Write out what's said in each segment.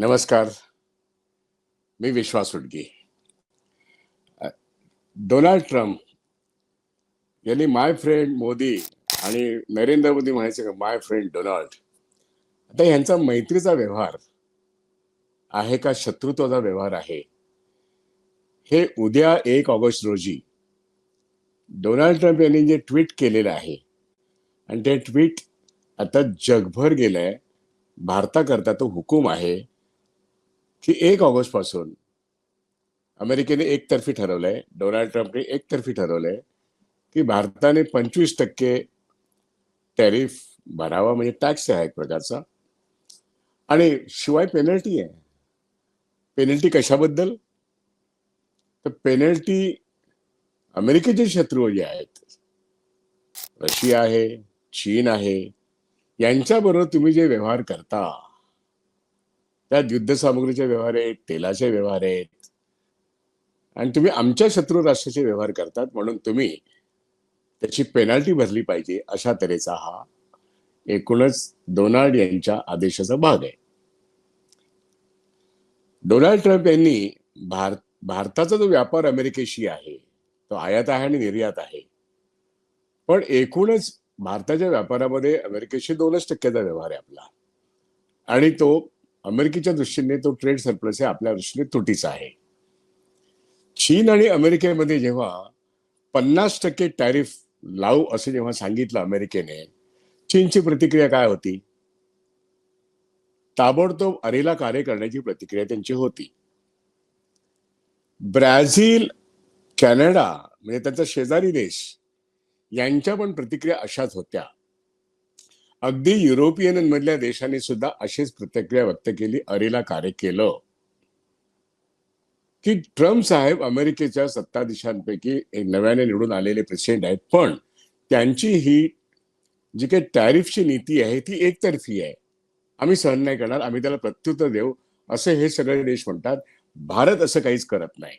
नमस्कार. मी विश्वास उडगी Donald Trump यांनी माय friend Modi आणि नरेंद्र मोदी म्हणायचे का माय फ्रेंड डोनाल्ड. आता यांचा मैत्रीचा व्यवहार आहे का शत्रुत्वाचा व्यवहार आहे? हे उद्या एक ऑगस्ट रोजी डोनाल्ड ट्रम्प यांनी जे ट्विट केलेलं आहे आणि ते ट्विट आता जगभर गेलंय भारताकरता तो हुकूम आहे. की एक ऑगस्टपासून अमेरिकेने एकतर्फी ठरवलंय डोनाल्ड ट्रम्पने एकतर्फी ठरवलंय की भारताने पंचवीस टक्के टॅरिफ भरावा म्हणजे टॅक्स आहे एक प्रकारचा. आणि शिवाय पेनल्टी आहे. पेनल्टी कशाबद्दल? तर पेनल्टी अमेरिकेचे शत्रू जे आहेत रशिया आहे चीन आहे यांच्याबरोबर तुम्ही जे व्यवहार करता त्यात युद्धसामुग्रीचे व्यवहार आहेत तेलाचे व्यवहार आहेत. आणि तुम्ही आमच्या शत्रू राष्ट्राचे व्यवहार करतात म्हणून तुम्ही त्याची पेनाल्टी भरली पाहिजे अशा तऱ्हेचा हा एकूणच डोनाल्ड यांच्या आदेशाचा भाग आहे. डोनाल्ड ट्रम्प यांनी भारत भारताचा जो व्यापार अमेरिकेशी आहे तो आयात आहे आणि निर्यात आहे. पण एकूणच भारताच्या व्यापारामध्ये अमेरिकेशी दोनच टक्क्याचा व्यवहार आहे आपला. आणि तो अमेरिकेच्या दृष्टीने तो ट्रेड सरप्लस आहे आपल्या दृष्टीने तुटीचा आहे. चीन आणि अमेरिकेमध्ये जेव्हा पन्नास टक्के टॅरिफ लावू असं जेव्हा सांगितलं अमेरिकेने चीनची प्रतिक्रिया काय होती? ताबडतोब अरेला कार्य करण्याची प्रतिक्रिया त्यांची होती. ब्राझील कॅनडा म्हणजे त्यांचा शेजारी देश यांच्या पण प्रतिक्रिया अशाच होत्या. अगदी युरोपियन मधल्या देशांनी सुद्धा अशीच प्रतिक्रिया व्यक्त केली अरेला कार्य केलं. की ट्रम्प साहेब अमेरिकेच्या सत्ताधीशांपैकी एक नव्याने निवडून आलेले प्रेसिडेंट आहेत पण त्यांची ही जी काही टॅरिफची नीती आहे ती एकतर्फी आहे. आम्ही सहन नाही करणार आम्ही त्याला प्रत्युत्तर देऊ असे हे सगळे देश म्हणतात. भारत असं काहीच करत नाही.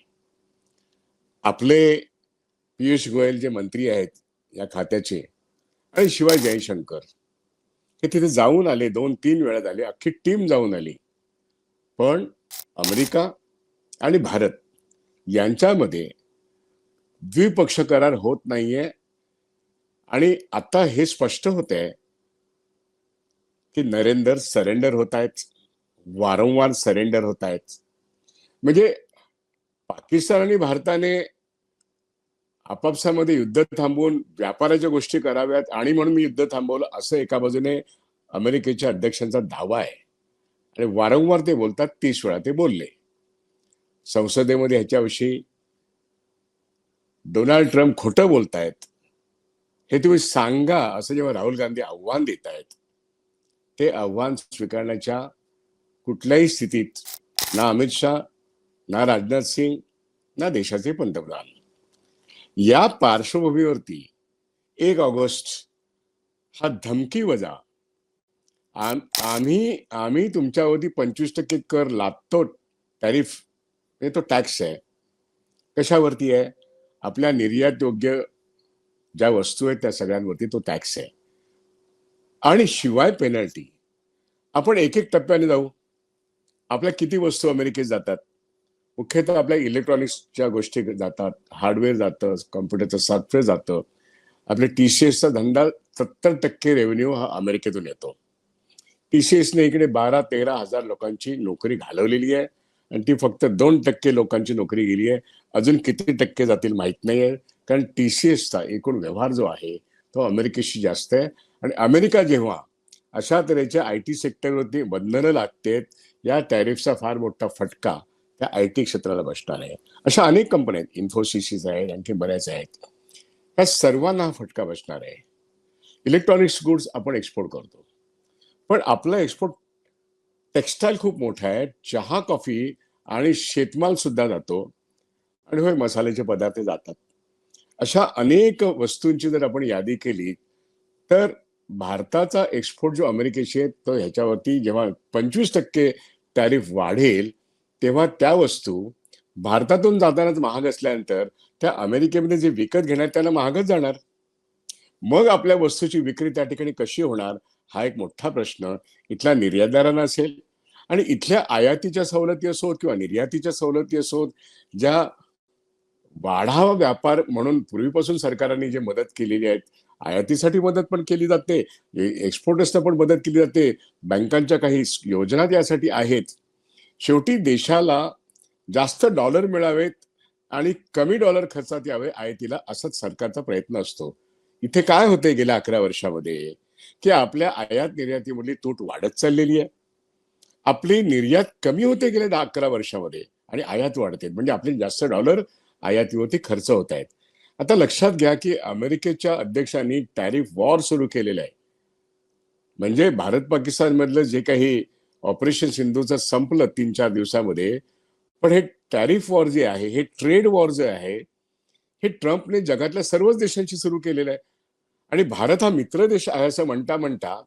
आपले पियुष गोयल जे मंत्री आहेत या खात्याचे आणि शिवाय जयशंकर. हे तिथे जाऊन आले दोन तीन वेळा झाले अख्खी टीम जाऊन आली. पण अमेरिका आणि भारत यांच्यामध्ये द्विपक्ष करार होत नाहीये. आणि आता हे स्पष्ट होत आहे की नरेंद्र सरेंडर होत आहेत वारंवार सरेंडर होत आहेत म्हणजे पाकिस्तान आणि भारताने आपापसामध्ये युद्ध थांबवून व्यापाराच्या गोष्टी कराव्यात आणि म्हणून मी युद्ध थांबवलं असं एका बाजूने अमेरिकेच्या अध्यक्षांचा दावा आहे. आणि वारंवार ते बोलतात तीस वेळा ते बोलले. संसदेमध्ये ह्याच्याविषयी डोनाल्ड ट्रम्प खोटं बोलतायत. हे तुम्ही सांगा असं जेव्हा राहुल गांधी आव्हान देत आहेत ते आव्हान स्वीकारण्याच्या कुठल्याही स्थितीत ना अमित शाह ना राजनाथ सिंग ना देशाचे पंतप्रधान. या पार्श्वभूमीवरती एक ऑगस्ट हा धमकी वजा. आम्ही आम्ही तुमच्यावरती पंचवीस टक्के कर लादतो टॅरिफ. हे तो टॅक्स आहे. कशावरती आहे? आपल्या निर्यात योग्य ज्या वस्तू आहेत त्या सगळ्यांवरती तो टॅक्स आहे. आणि शिवाय पेनल्टी. आपण एक एक टप्प्याने जाऊ. आपल्या किती वस्तू अमेरिकेत जातात? मुख्यतः आपल्या इलेक्ट्रॉनिक्सच्या गोष्टी जातात हार्डवेअर जातं कम्प्युटरचं सॉफ्टवेअर जातं. आपल्या टी सी एसचा धंदा सत्तर टक्के रेव्हेन्यू हा अमेरिकेतून येतो. टी सी एसने इकडे बारा तेरा हजार लोकांची नोकरी घालवलेली आहे आणि ती फक्त दोन टक्के लोकांची नोकरी गेली आहे. अजून किती टक्के जातील माहीत नाही आहे कारण टी सी एसचा एकूण व्यवहार जो आहे तो अमेरिकेशी जास्त आहे. आणि अमेरिका जेव्हा अशा तऱ्हेच्या आय टी सेक्टरवरती बंधनं लागतेत या टॅरिफचा फार मोठा फटका त्या आय टी क्षेत्राला बसणार आहे. अशा अनेक कंपन्या आहेत. इन्फोसिस आहेत आणखी बऱ्याच आहेत. त्या सर्वांना हा फटका बसणार आहे. इलेक्ट्रॉनिक्स गुड्स आपण एक्सपोर्ट करतो. पण आपला एक्सपोर्ट टेक्स्टाईल खूप मोठा आहे. चहा कॉफी आणि शेतमाल सुद्धा जातो. आणि होय मसाल्याचे पदार्थ जातात. अशा अनेक वस्तूंची जर आपण यादी केली तर भारताचा एक्सपोर्ट जो अमेरिकेशी आहे तो ह्याच्यावरती जेव्हा पंचवीस टक्के टॅरिफ वाढेल तेव्हा त्या वस्तू भारतातून जातानाच महाग असल्यानंतर त्या अमेरिकेमध्ये जे विकत घेणार त्याला महागच जाणार. मग आपल्या वस्तूची विक्री त्या ठिकाणी कशी होणार हा एक मोठा प्रश्न इथल्या निर्यातदारांना असेल. आणि इथल्या आयातीच्या सवलती असोत किंवा निर्यातीच्या सवलती असोत ज्या वाढावा व्यापार म्हणून पूर्वीपासून सरकारने जे मदत केलेली आहेत आयातीसाठी मदत पण केली जाते एक्सपोर्टर्सना पण मदत केली जाते बँकांच्या काही योजना त्यासाठी आहेत. शेवटी देशाला जास्त डॉलर मिळावेत आणि कमी डॉलर खर्चात यावे आयातीला असाच सरकारचा प्रयत्न असतो. इथे काय होते गेल्या अकरा वर्षामध्ये? की आपल्या आयात निर्यातीमधली तूट वाढत चाललेली आहे. आपली निर्यात कमी होते गेल्या दहा अकरा वर्षामध्ये आणि आयात वाढते. म्हणजे आपले जास्त डॉलर आयातीवरती खर्च होत आहेत. आता लक्षात घ्या की अमेरिकेच्या अध्यक्षांनी टॅरिफ वॉर सुरू केलेला आहे. म्हणजे भारत पाकिस्तान मधलं जे काही ऑपरेशन सिंधूचं संपलं तीन चार दिवसामध्ये. पण हे टॅरिफ वॉर जे आहे हे ट्रेड वॉर जे आहे हे ट्रम्पने जगातल्या सर्वच देशांशी सुरू केलेलं आहे. आणि भारत हा मित्र देश आहे असं म्हणता म्हणता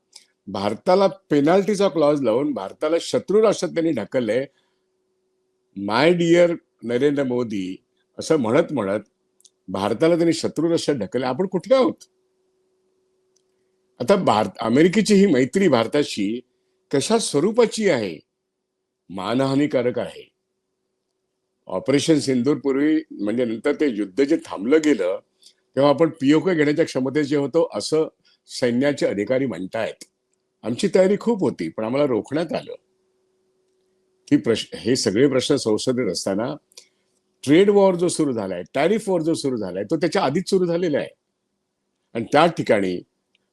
भारताला पेनाल्टीचा क्लॉज लावून भारताला शत्रू राष्ट्रात त्यांनी ढकललंय. माय डिअर नरेंद्र मोदी असं म्हणत म्हणत भारताला त्यांनी शत्रू राष्ट्रात ढकलले आपण कुठे आहोत? आता भारत अमेरिकेची ही मैत्री भारताशी कशा स्वरूपाची आहे? मानहानीकारक आहे. ऑपरेशन सिंदूर पूर्वी म्हणजे नंतर ते युद्ध जे थांबलं गेलं तेव्हा आपण पीओके घेण्याच्या क्षमतेचे होतो असं सैन्याचे अधिकारी म्हणतायत. आमची तयारी खूप होती पण आम्हाला रोखण्यात आलं. की प्रश्न हे सगळे प्रश्न संसदेत असताना ट्रेड वॉर जो सुरू झालाय टॅरिफ वॉर जो सुरू झालाय तो त्याच्या आधीच सुरू झालेला आहे. आणि त्या ठिकाणी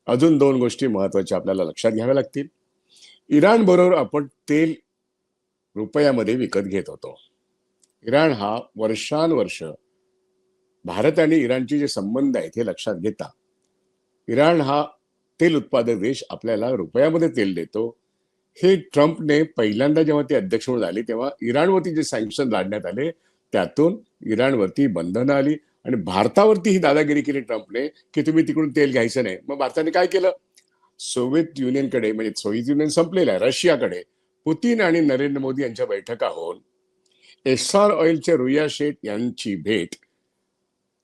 अजून दोन गोष्टी महत्त्वाच्या आपल्याला लक्षात घ्याव्या लागतील. इराण बरोबर आपण तेल रुपयामध्ये विकत घेत होतो. इराण हा वर्षानुवर्ष भारत आणि इराणचे जे संबंध आहेत हे लक्षात घेता इराण हा तेल उत्पादक देश आपल्याला रुपयामध्ये तेल देतो. हे ट्रम्पने पहिल्यांदा जेव्हा ते अध्यक्ष म्हणून आले तेव्हा इराणवरती जे सँक्शन लादण्यात आले त्यातून इराणवरती बंधनं आली आणि भारतावरती ही दादागिरी केली ट्रम्पने की तुम्ही तिकडून तेल घ्यायचं नाही. मग भारताने काय केलं? सोव्हिएत युनियनकडे म्हणजे सोव्हिएत युनियन संपलेलं आहे रशियाकडे पुतीन आणि नरेंद्र मोदी यांच्या बैठका होऊन एस्सार ऑइलच्या रुया शेठ यांची भेट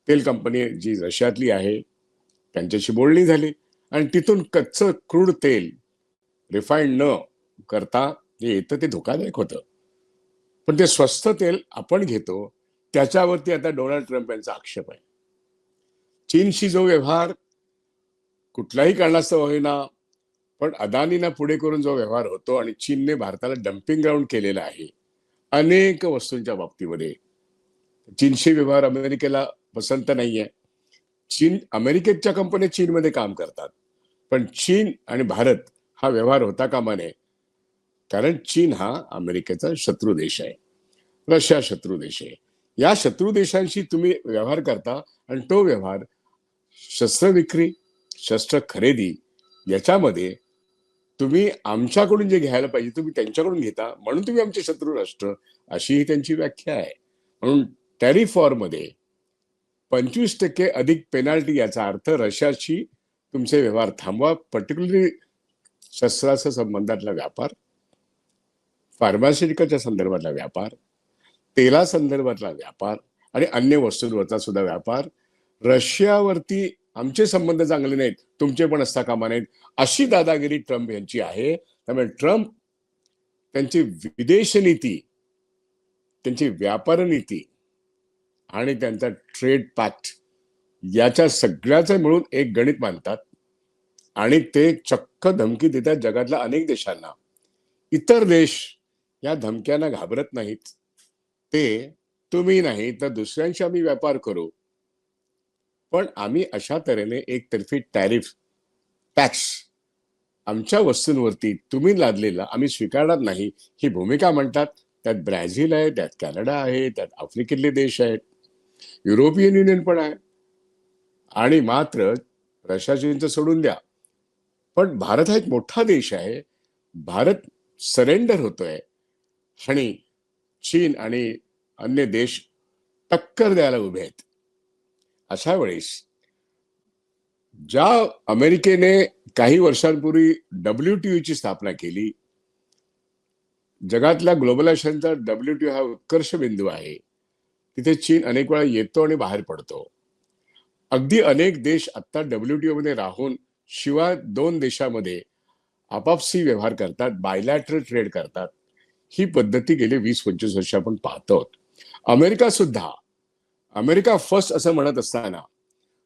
तेल कंपनी जी रशियातली आहे त्यांच्याशी बोलणी झाली. आणि तिथून कच्चं क्रूड तेल रिफाईंड न करता जे येतं ते धोकादायक होतं. पण ते स्वस्त तेल आपण घेतो त्याच्यावरती आता डोनाल्ड ट्रम्प यांचा आक्षेप आहे. चीनशी जो व्यवहार कुठल्याही कारणास्तव होईना. पण अदानीना पुढे करून जो व्यवहार होतो आणि चीनने भारताला डम्पिंग ग्राउंड केलेला आहे अनेक वस्तूंच्या बाबतीमध्ये. चीनशी व्यवहार अमेरिकेला पसंत नाहीये. चीन अमेरिकेच्या कंपन्या चीनमध्ये काम करतात. पण चीन आणि भारत हा व्यवहार होता कामा नये कारण चीन हा अमेरिकेचा शत्रू देश आहे. रशिया शत्रू देश आहे. या शत्रू देशांशी तुम्ही व्यवहार करता आणि तो व्यवहार शस्त्र विक्री शस्त्र खरेदी याच्यामध्ये तुम्ही आमच्याकडून जे घ्यायला पाहिजे तुम्ही त्यांच्याकडून घेता म्हणून तुम्ही आमचे शत्रू राष्ट्र अशी ही त्यांची व्याख्या आहे. म्हणून टॅरिफमध्ये पंचवीस टक्के अधिक पेनाल्टी याचा अर्थ रशियाशी तुमचे व्यवहार थांबवा पर्टिक्युलरली शस्त्राच्या संबंधातला व्यापार फार्मास्युटिकलच्या संदर्भातला व्यापार तेला संदर्भातला व्यापार आणि अन्य वस्तूंवरचा सुद्धा व्यापार. रशियावरती आमचे संबंध चांगले नाहीत तुमचे पण असता कामा नाहीत. अशी दादागिरी ट्रम्प यांची आहे. त्यामुळे ट्रम्प त्यांची विदेश नीती त्यांची व्यापार नीती आणि त्यांचा ट्रेड पॅक्ट याच्या सगळ्याचं मिळून एक गणित मानतात आणि ते चक्क धमकी देतात जगातल्या अनेक देशांना. इतर देश या धमक्यांना घाबरत नाहीत. ते तुम्ही नाही तर दुसऱ्यांशी आम्ही व्यापार करू. पण आम्ही अशा तऱ्हेने एकतर्फी टॅरिफ टॅक्स आमच्या वस्तूंवरती तुम्ही लादलेला आम्ही स्वीकारणार नाही ही भूमिका म्हणतात. त्यात ब्राझील आहे त्यात कॅनडा आहे त्यात आफ्रिकेतले देश आहेत. युरोपियन युनियन पण आहे. आणि मात्र रशिया चीनचं सोडून द्या. पण भारत हा एक मोठा देश आहे. भारत सरेंडर होतोय. आणि चीन आणि अन्य देश टक्कर द्यायला उभे आहेत. अशा वेळेस ज्या अमेरिकेने काही वर्षांपूर्वी डब्ल्यू ची स्थापना केली जगातल्या ग्लोबलायझेशनचा डब्ल्यू हा उत्कर्ष बिंदू आहे. तिथे चीन अनेक वेळा येतो आणि बाहेर पडतो. अगदी अनेक देश आता डब्ल्यू मध्ये राहून शिवाय दोन देशामध्ये आपापसी व्यवहार करतात बायलॅटरल ट्रेड करतात. ही पद्धती गेले वीस पंचवीस वर्ष आपण पाहतो अमेरिका सुद्धा अमेरिका फर्स्ट असं म्हणत असताना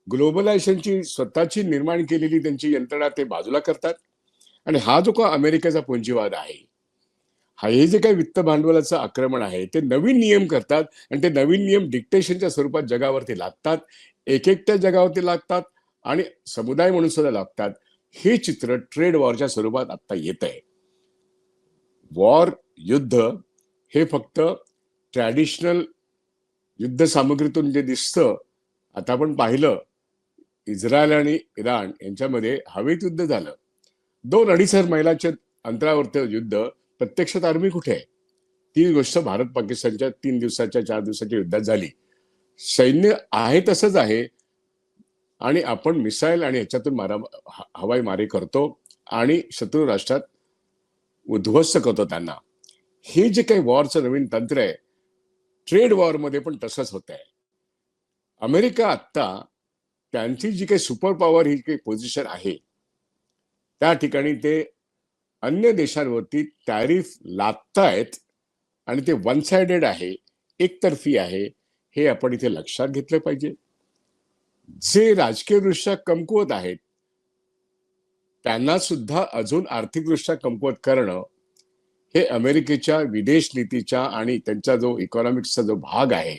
ग्लोबलायझेशनची स्वतःची निर्माण केलेली त्यांची यंत्रणा ते बाजूला करतात. आणि हा जो का अमेरिकेचा पुंजीवाद आहे हा हे जे काही वित्त भांडवलाचं आक्रमण आहे ते नवीन नियम करतात आणि ते नवीन नियम डिक्टेशनच्या स्वरूपात जगावरती लागतात. एक एकट्या जगावरती लागतात आणि समुदाय म्हणून सुद्धा लागतात. हे चित्र ट्रेड वॉरच्या स्वरूपात आता येत आहे. वॉर युद्ध हे फक्त ट्रॅडिशनल युद्ध सामग्रीतून जे दिसतं आता आपण पाहिलं इस्रायल आणि इराण यांच्यामध्ये हवेत युद्ध झालं. दोन अडीच हजार मैलाच्या अंतरावरचं युद्ध प्रत्यक्षात आर्मी कुठे आहे? ती गोष्ट भारत पाकिस्तानच्या तीन दिवसाच्या चार दिवसाच्या युद्धात झाली. सैन्य आहे तसंच आहे आणि आपण मिसाईल आणि ह्याच्यातून मारा हवाई मारे करतो आणि शत्रू राष्ट्रात उद्ध्वस्त करतो त्यांना. हे जे काही वॉरचं नवीन तंत्र आहे ट्रेड वॉरमध्ये पण तसंच होत आहे अमेरिका आत्ता त्यांची जी काही सुपर पॉवर ही काही पोझिशन आहे त्या ठिकाणी ते अन्य देशांवरती टॅरिफ लादतायत आणि ते वन साइडेड आहे एकतर्फी आहे हे आपण इथे लक्षात घेतलं पाहिजे. जे राजकीयदृष्ट्या कमकुवत आहेत त्यांना सुद्धा अजून आर्थिकदृष्ट्या कमकुवत करणं हे अमेरिकेच्या विदेश नीतीच्या आणि त्यांचा जो इकॉनॉमिक्सचा जो भाग आहे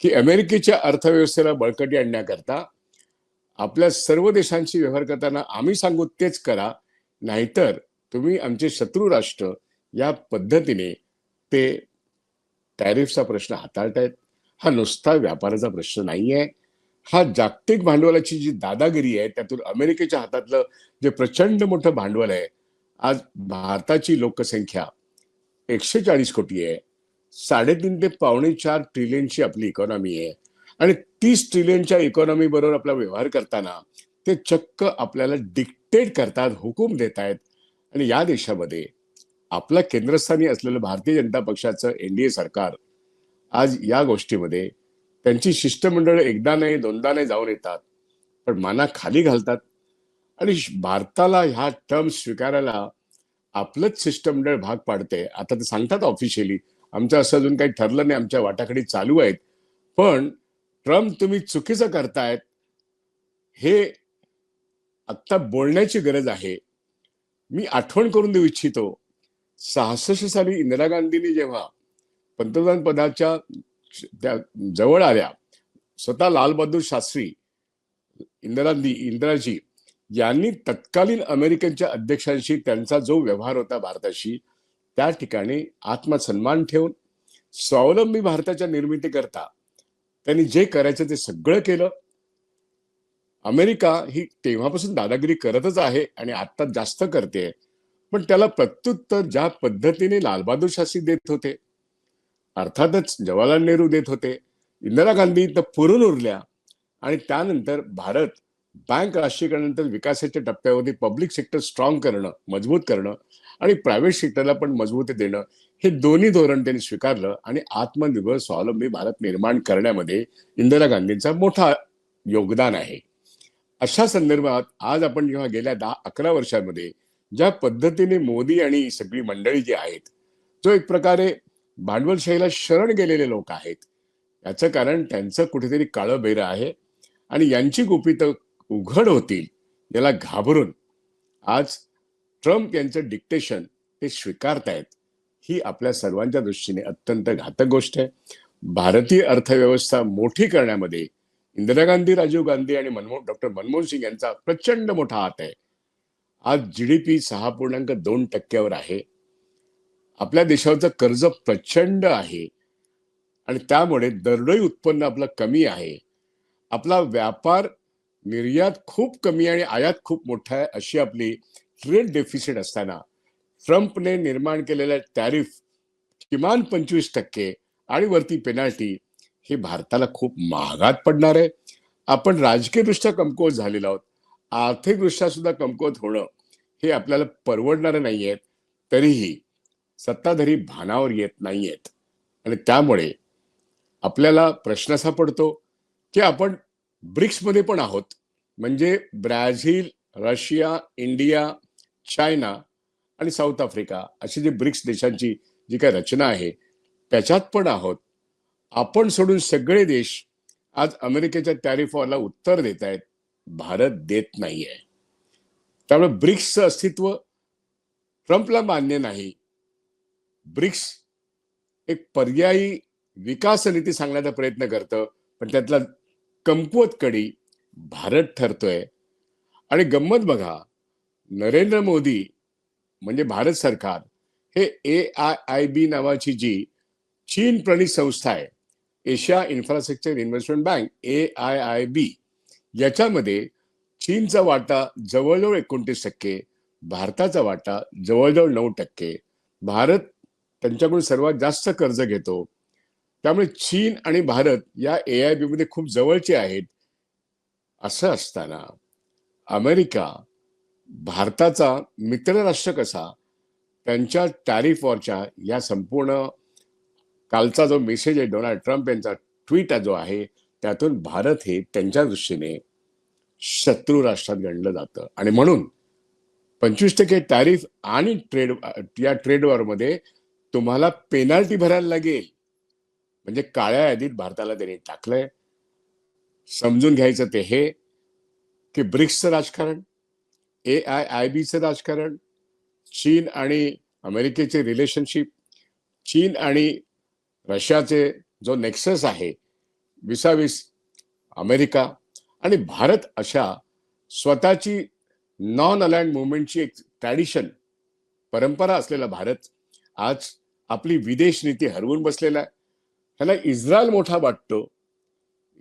की अमेरिकेच्या अर्थव्यवस्थेला बळकटी आणण्याकरता आपल्या सर्व देशांशी व्यवहार करताना आम्ही सांगू तेच करा नाहीतर तुम्ही आमचे शत्रू राष्ट्र या पद्धतीने ते टॅरिफचा प्रश्न हाताळतायत. हा नुसता व्यापाराचा प्रश्न नाही आहे हा जागतिक भांडवलाची जी दादागिरी आहे त्यातून अमेरिकेच्या हातातलं जे प्रचंड मोठं भांडवल आहे आज भारताची लोकसंख्या एकशे चाळीस कोटी आहे. साडेतीन ते पावणे चार ट्रिलियनची आपली इकॉनॉमी आहे. आणि तीस ट्रिलियनच्या इकॉनॉमी बरोबर आपला व्यवहार करताना ते चक्क आपल्याला डिक्टेट करतात हुकूम देत आहेत आणि या देशामध्ये आपला केंद्रस्थानी असलेलं भारतीय जनता पक्षाचं एनडीए सरकार आज या गोष्टीमध्ये त्यांची शिष्टमंडळ एकदा नाही दोनदा नाही जाऊन येतात. पण माना खाली घालतात. आणि भारताला ह्या टर्म स्वीकारायला आपलंच शिष्टमंडळ भाग पाडते. आता ते सांगतात ऑफिशियली आमचं असं अजून काही ठरलं नाही. आमच्या वाटाकडे चालू आहेत. पण ट्रम्प तुम्ही चुकीचं करतायत हे आत्ता बोलण्याची गरज आहे. मी आठवण करून देऊ इच्छितो. सहासष्ट साली इंदिरा गांधींनी जेव्हा पंतप्रधान पदाच्या त्या जवळ आल्या स्वतः लालबहादूर शास्त्री इंदिरांदी इंदिराजी यांनी तत्कालीन अमेरिकनच्या अध्यक्षांशी त्यांचा जो व्यवहार होता भारताशी त्या ठिकाणी आत्मसन्मान ठेवून स्वावलंबी भारताच्या निर्मितीकरता त्यांनी जे करायचं ते सगळं केलं. अमेरिका ही तेव्हापासून दादागिरी करतच आहे आणि आता जास्त करते पण त्याला प्रत्युत्तर ज्या पद्धतीने लालबहादूर शास्त्री देत होते अर्थातच जवाहरलाल नेहरू देत होते इंदिरा गांधी तर पुरून उरल्या आणि त्यानंतर भारत बँक राष्ट्रीयकरणानंतर विकासाच्या टप्प्यावरती पब्लिक सेक्टर स्ट्रॉंग करणं मजबूत करणं आणि प्रायव्हेट सेक्टरला पण मजबूती देणं हे दोन्ही धोरण त्यांनी स्वीकारलं आणि आत्मनिर्भर स्वावलंबी भारत निर्माण करण्यामध्ये इंदिरा गांधींचा मोठा योगदान आहे. अशा संदर्भात आज आपण जेव्हा गेल्या दहा अकरा वर्षांमध्ये ज्या पद्धतीने मोदी आणि सगळी मंडळी जी आहेत जो एक प्रकारे भांडवलशाहीला शरण गेलेले लोक आहेत याचं कारण त्यांचं कुठेतरी काळं बेरं आहे आणि यांची गुपितं उघड होतील याला घाबरून. आज ट्रम्प यांचं डिक्टेशन ते स्वीकारतायत ही आपल्या सर्वांच्या दृष्टीने अत्यंत घातक गोष्ट आहे. भारतीय अर्थव्यवस्था मोठी करण्यामध्ये इंदिरा गांधी राजीव गांधी आणि मनमोहन डॉक्टर मनमोहन सिंग यांचा प्रचंड मोठा हात आहे. आज जी डी पी सहा पूर्णांक दोन टक्क्यावर आहे. आपल्या देशावरचं कर्ज प्रचंड आहे. आणि त्यामुळे दरडोई उत्पन्न आपलं कमी आहे. आपला व्यापार निर्यात खूप कमी आणि आयात खूप मोठा आहे अशी आपली ट्रेड डेफिसिट असताना ट्रम्पने निर्माण केलेल्या टॅरिफ किमान पंचवीस टक्के आणि वरती पेनाल्टी हे भारताला खूप महागात पडणार आहे. आपण राजकीयदृष्ट्या कमकुवत झालेलो आहोत. आर्थिकदृष्ट्या सुद्धा कमकुवत होणं हे आपल्याला परवडणारं नाहीये. तरीही सत्ताधारी भानावर येत नाहीयेत. आणि त्यामुळे आपल्याला प्रश्न असा पडतो की आपण ब्रिक्समध्ये पण आहोत. म्हणजे ब्राझील रशिया इंडिया चायना आणि साऊथ आफ्रिका अशी जी ब्रिक्स देशांची जी काय रचना आहे त्याच्यात पण आहोत. आपण सोडून सगळे देश आज अमेरिकेच्या टॅरिफॉरला उत्तर देत आहेत. भारत देत नाही आहे त्यामुळे ब्रिक्सचं अस्तित्व ट्रम्पला मान्य नाही. ब्रिक्स एक पर्यायी विकास नीती सांगण्याचा प्रयत्न करतं पण त्यातला कमकुवत कडी भारत ठरतोय. आणि गंमत बघा नरेंद्र मोदी म्हणजे भारत सरकार हे ए आय आय बी नावाची जी चीन प्रणित संस्था आहे Asia infrastructure investment bank A I I B याच्यामध्ये चीनचा वाटा जवळजवळ एकोणतीस टक्के भारताचा वाटा जवळजवळ नऊ टक्के. भारत त्यांच्याकडून सर्वात जास्त कर्ज घेतो. त्यामुळे चीन आणि भारत या ए आय बी मध्ये खूप जवळचे आहेत. असं असताना अमेरिका भारताचा मित्रराष्ट्र कसा? त्यांच्या टॅरिफ वॉरच्या या संपूर्ण कालचा जो मेसेज आहे डोनाल्ड ट्रम्प यांचा ट्विट जो आहे त्यातून भारत हे त्यांच्या दृष्टीने शत्रू राष्ट्रात गणलं जातं. आणि म्हणून पंचवीस टक्के टॅरिफ आणि ट्रेड या ट्रेड वॉरमध्ये तुम्हाला पेनाल्टी भरायला लागेल. म्हणजे काळ्या यादीत भारताला त्यांनी टाकलंय. समजून घ्यायचं ते हे की ब्रिक्सचं राजकारण ए आय आय बीचं राजकारण चीन आणि अमेरिकेचे रिलेशनशिप चीन आणि रशियाचे जो नेक्सस आहे विसावीस अमेरिका आणि भारत अशा स्वतःची नॉन अलाइंड मुवमेंटची एक ट्रॅडिशन परंपरा असलेला भारत आज आपली विदेश नीती हरवून बसलेला आहे. ह्याला इस्रायल मोठा वाटतो.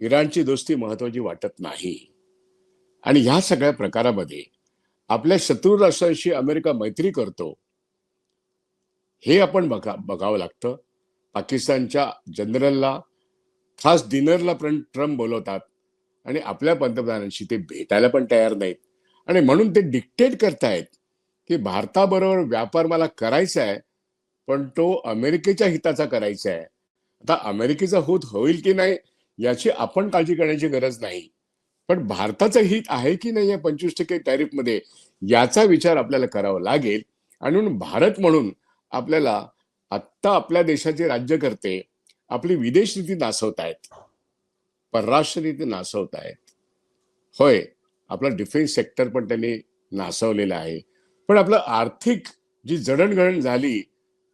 इराणची दोस्ती महत्वाची वाटत नाही. आणि ह्या सगळ्या प्रकारामध्ये आपल्या शत्रू राष्ट्रांशी अमेरिका मैत्री करतो. हे आपण बघा बघावं लागतं. पाकिस्तानच्या जनरलला खास डिनरला पण ट्रम्प बोलवतात. आणि आपल्या पंतप्रधानांशी ते भेटायला पण तयार नाहीत. आणि म्हणून ते डिक्टेट करतायत की भारताबरोबर व्यापार मला करायचा आहे पण तो अमेरिकेच्या हिताचा करायचा आहे आता अमेरिकेचा होत होईल की नाही याची आपण काळजी करण्याची गरज नाही. पण भारताचं हित आहे की नाही या पंचवीस टक्के टॅरिफमध्ये याचा विचार आपल्याला करावा लागेल. आणि म्हणून भारत म्हणून आपल्याला आत्ता आपल्या देशाचे राज्यकर्ते आपली विदेश नीती आहेत परराष्ट्र नीती आहेत होय आपला डिफेन्स सेक्टर पण त्यांनी नासवलेला आहे. पण आपलं आर्थिक जी जडणघडण झाली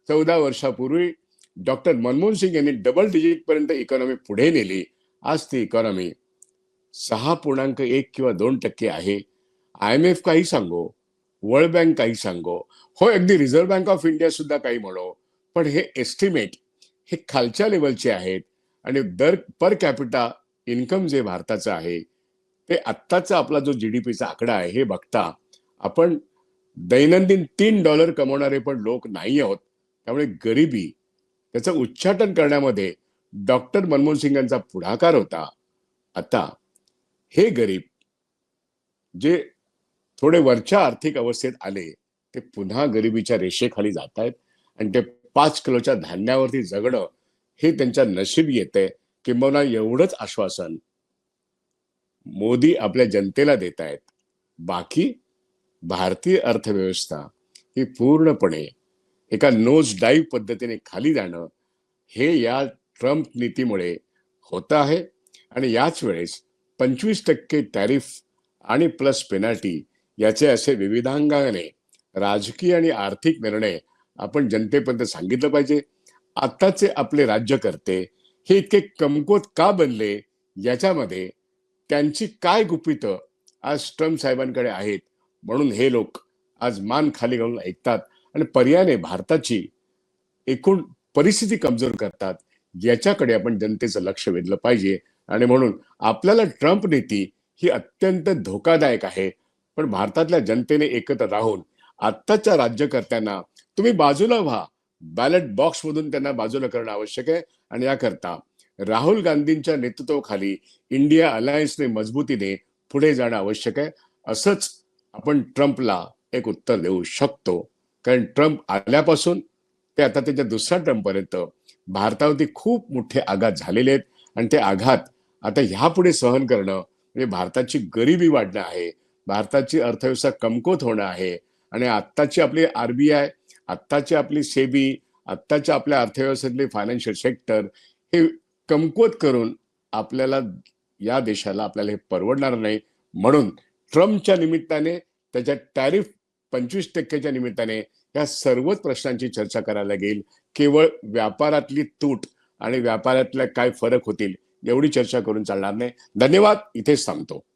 चौदा वर्षापूर्वी डॉक्टर मनमोहन सिंग यांनी डबल डिजिट पर्यंत इकॉनॉमी पुढे नेली. आज ती इकॉनॉमी सहा पूर्णांक एक किंवा दोन टक्के आहे. आय एम एफ काही सांगो वर्ल्ड बँक काही सांगो हो अगदी रिझर्व्ह बँक ऑफ इंडिया सुद्धा काही म्हणो पण हे एस्टिमेट हे खालच्या लेवलचे आहेत आणि दर पर कॅपिटा इन्कम जे भारताचं आहे ते आत्ताचा आपला जो जी डी पीचा आकडा आहे हे बघता आपण दैनंदिन तीन डॉलर कमवणारे पण लोक नाही आहोत. त्यामुळे गरिबी त्याचं उच्चाटन करण्यामध्ये डॉक्टर मनमोहन सिंगांचा पुढाकार होता. आता हे गरीब जे थोडे वरच्या आर्थिक अवस्थेत आले ते पुन्हा गरिबीच्या रेषेखाली जात आहेत आणि ते पाच किलोच्या धान्यावरती जगणं हे त्यांच्या नशीब येते किंबहुना एवढंच आश्वासन मोदी आपल्या जनतेला देत आहेत बाकी भारतीय अर्थव्यवस्था ही पूर्णपणे एका नोज डाईव्ह पद्धतीने खाली जाणं हे या ट्रम्प नीतीमुळे होत आहे. आणि याच वेळेस पंचवीस टक्के टॅरिफ आणि प्लस पेनाल्टी याचे असे विविधांगाने राजकीय आणि आर्थिक निर्णय आपण जनतेपर्यंत सांगितलं पाहिजे. आत्ताचे आपले राज्यकर्ते हे इतके कमकुवत का बनले याच्यामध्ये त्यांची काय गुपितं आज ट्रम्प साहेबांकडे आहेत म्हणून हे लोक आज मान खाली घालून ऐकतात. आणि पर्यायाने भारताची एकूण परिस्थिती कमजोर करतात याच्याकडे आपण जनतेचं लक्ष वेधलं पाहिजे. आणि म्हणून आपल्याला ट्रम्प नीती ही अत्यंत धोकादायक आहे. पण भारतातल्या जनतेने एकत्र राहून आत्ताच्या राज्यकर्त्यांना तुम्ही बाजूला व्हा. बॅलेट बॉक्स मधून त्यांना बाजूला करणं आवश्यक आहे. आणि याकरता राहुल गांधींच्या नेतृत्वाखाली इंडिया अलायन्सने मजबूतीने पुढे जाणं आवश्यक आहे. असंच आपण ट्रम्पला एक उत्तर देऊ शकतो. कारण ट्रम्प आल्यापासून ते आता त्याच्या दुसऱ्या ट्रम्प पर्यंत भारतावरती खूप मोठे आघात झालेले आहेत. आणि ते आघात आता ह्यापुढे सहन करणं म्हणजे भारताची गरिबी वाढणं आहे. भारताची अर्थव्यवस्था कमकुवत होणं आहे. आणि आत्ताची आपली आरबीआय आत्ताची आपली सेबी आत्ताच्या आपल्या अर्थव्यवस्थेतले फायनान्शियल सेक्टर हे कमकुवत करून आपल्याला या देशाला आपल्याला हे परवडणार नाही. म्हणून ट्रम्पच्या निमित्ताने त्याच्या टॅरिफ पंचवीस टक्क्याच्या निमित्ताने या सर्वच प्रश्नांची चर्चा करायला लागेल. केवळ व्यापारातली तूट आणि व्यापारातल्या काय फरक होतील एवढी चर्चा करून चालणार नाही. धन्यवाद. इथेच थांबतो.